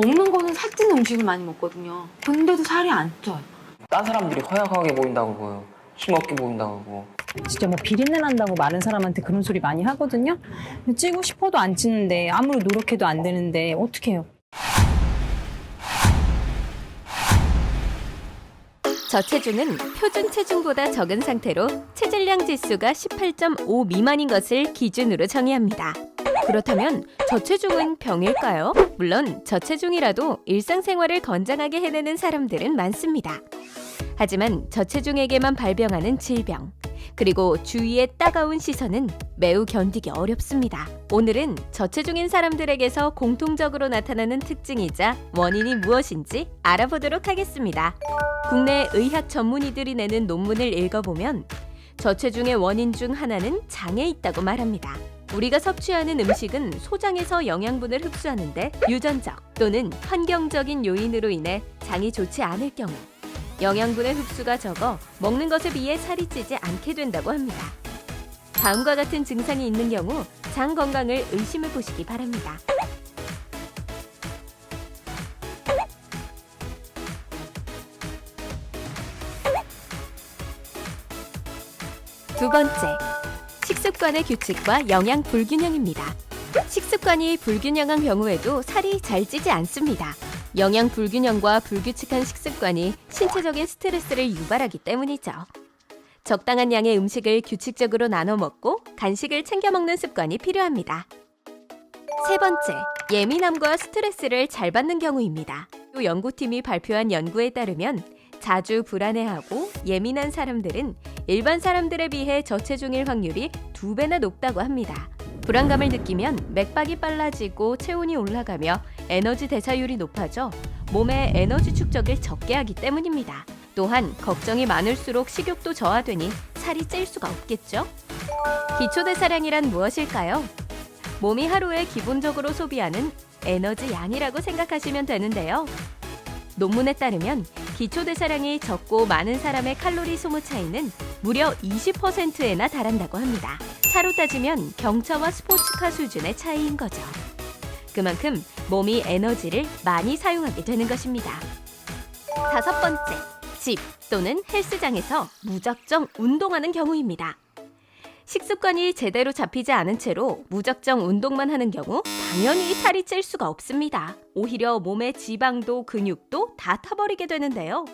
먹는 거는 살찌는 음식을 많이 먹거든요. 근데도 살이 안 쪄요. 딴 사람들이 허약하게 보인다고 그러고 힘없게 보인다고 그러고 진짜 뭐 비린내 난다고 마른 사람한테 그런 소리 많이 하거든요. 찌고 싶어도 안 찌는데 아무리 노력해도 안 되는데 어떻게 해요? 저체중은 표준 체중보다 적은 상태로 체질량 지수가 18.5 미만인 것을 기준으로 정의합니다. 그렇다면 저체중은 병일까요? 물론 저체중이라도 일상생활을 건강하게 해내는 사람들은 많습니다. 하지만 저체중에게만 발병하는 질병, 그리고 주위의 따가운 시선은 매우 견디기 어렵습니다. 오늘은 저체중인 사람들에게서 공통적으로 나타나는 특징이자 원인이 무엇인지 알아보도록 하겠습니다. 국내 의학 전문의들이 내는 논문을 읽어보면 저체중의 원인 중 하나는 장에 있다고 말합니다. 우리가 섭취하는 음식은 소장에서 영양분을 흡수하는데 유전적 또는 환경적인 요인으로 인해 장이 좋지 않을 경우 영양분의 흡수가 적어 먹는 것에 비해 살이 찌지 않게 된다고 합니다. 다음과 같은 증상이 있는 경우 장 건강을 의심해 보시기 바랍니다. 두 번째, 식습관의 규칙과 영양 불균형입니다. 식습관이 불균형한 경우에도 살이 잘 찌지 않습니다. 영양 불균형과 불규칙한 식습관이 신체적인 스트레스를 유발하기 때문이죠. 적당한 양의 음식을 규칙적으로 나눠 먹고 간식을 챙겨 먹는 습관이 필요합니다. 세 번째, 예민함과 스트레스를 잘 받는 경우입니다. 또 연구팀이 발표한 연구에 따르면 자주 불안해하고 예민한 사람들은 일반 사람들에 비해 저체중일 확률이 두 배나 높다고 합니다. 불안감을 느끼면 맥박이 빨라지고 체온이 올라가며 에너지 대사율이 높아져 몸의 에너지 축적을 적게 하기 때문입니다. 또한 걱정이 많을수록 식욕도 저하되니 살이 찔 수가 없겠죠? 기초대사량이란 무엇일까요? 몸이 하루에 기본적으로 소비하는 에너지 양이라고 생각하시면 되는데요. 논문에 따르면 기초대사량이 적고 많은 사람의 칼로리 소모 차이는 무려 20%에나 달한다고 합니다. 차로 따지면 경차와 스포츠카 수준의 차이인 거죠. 그만큼 몸이 에너지를 많이 사용하게 되는 것입니다. 다섯 번째, 집 또는 헬스장에서 무작정 운동하는 경우입니다. 식습관이 제대로 잡히지 않은 채로 무작정 운동만 하는 경우 당연히 살이 찔 수가 없습니다. 오히려 몸의 지방도 근육도 다 타버리게 되는데요.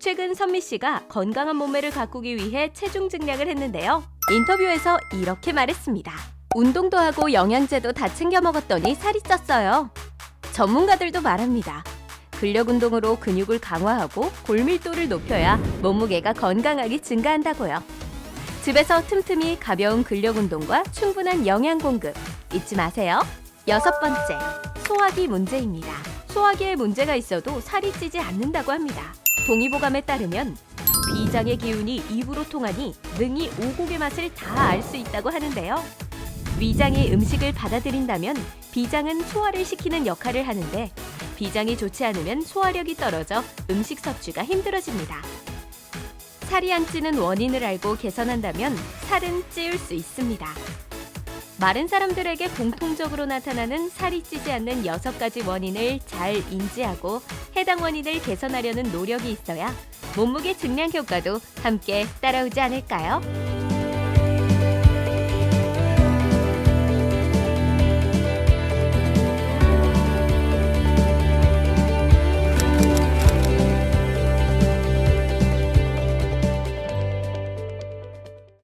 최근 선미 씨가 건강한 몸매를 가꾸기 위해 체중 증량을 했는데요. 인터뷰에서 이렇게 말했습니다. 운동도 하고 영양제도 다 챙겨 먹었더니 살이 쪘어요. 전문가들도 말합니다. 근력 운동으로 근육을 강화하고 골밀도를 높여야 몸무게가 건강하게 증가한다고요. 집에서 틈틈이 가벼운 근력 운동과 충분한 영양 공급 잊지 마세요. 여섯 번째, 소화기 문제입니다. 소화기에 문제가 있어도 살이 찌지 않는다고 합니다. 동의보감에 따르면 비장의 기운이 입으로 통하니 능히 오곡의 맛을 다 알 수 있다고 하는데요. 위장이 음식을 받아들인다면 비장은 소화를 시키는 역할을 하는데 비장이 좋지 않으면 소화력이 떨어져 음식 섭취가 힘들어집니다. 살이 안 찌는 원인을 알고 개선한다면 살은 찌울 수 있습니다. 마른 사람들에게 공통적으로 나타나는 살이 찌지 않는 여섯 가지 원인을 잘 인지하고 해당 원인을 개선하려는 노력이 있어야 몸무게 증량 효과도 함께 따라오지 않을까요?